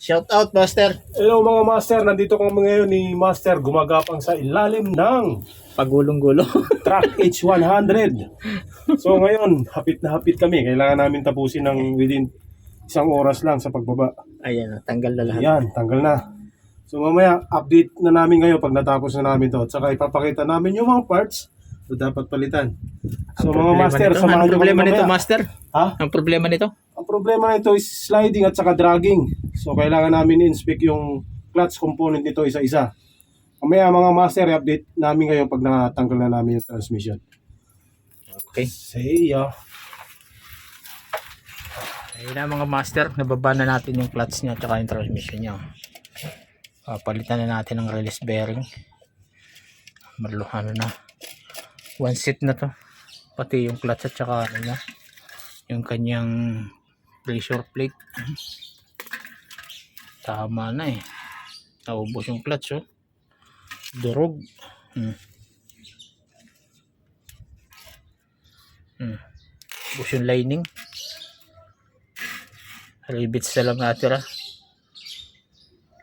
Shout out, Master. Hello mga master, nandito kami ngayon ni Master gumagapang sa ilalim ng Pagulong-gulo. truck H100. So ngayon, hapit na hapit kami. Kailangan namin tapusin ng within isang oras lang sa pagbaba. Ayan, tanggal na lahat. Ayan, tanggal na. So mamaya, update na namin ngayon pag natapos na namin to. At saka ipapakita namin yung mga parts na dapat palitan. So mga Problema master, nito. samahan Anong nyo problema kami nito, mamaya. Master? Ha? Ang problema nito? Problema nito is sliding at saka dragging. So kailangan namin inspect yung clutch component nito isa-isa. Mamaya mga master, i-update namin kayo pag natanggal na namin yung transmission. Okay. See ya. Ayun na mga master, nababa na natin yung clutch niya at yung transmission niya. Papalitan na natin ang release bearing. Marlo, ano na. One seat na to. Pati yung clutch at saka ano niya. Yung kanyang pressure plate. Tama na eh. Naubos yung clutch oh. Durog. Hmm. Hmm. Ubos yung lining. Rivets na lang natira.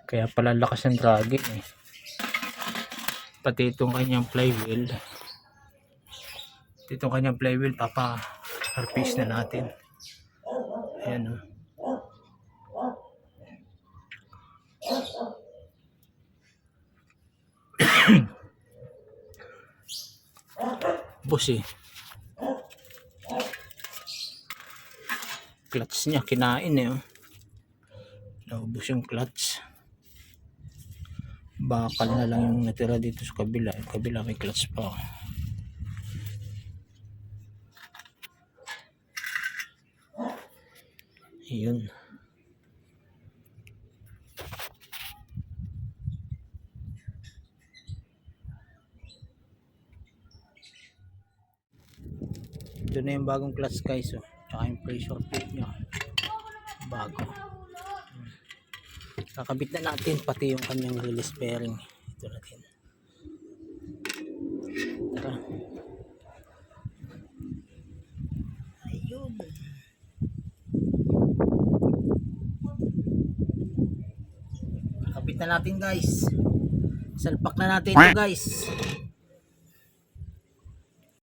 Kaya pala lakas ng dragging eh. Pati itong kanyang flywheel. Itong kanyang flywheel papa harpies na natin. Ayan oh. Bus eh. clutch niya kinain eh oh. naubos yung clutch bakal na lang yung natira dito sa kabila yung kabila may clutch pa oh. Yun. Ito na yung bagong clutch guys oh. tsaka yung pressure plate nya bago. Kakabit na natin pati yung kanyang release bearing. Ito natin. Tara kakabit na natin guys. Salpak na natin ito guys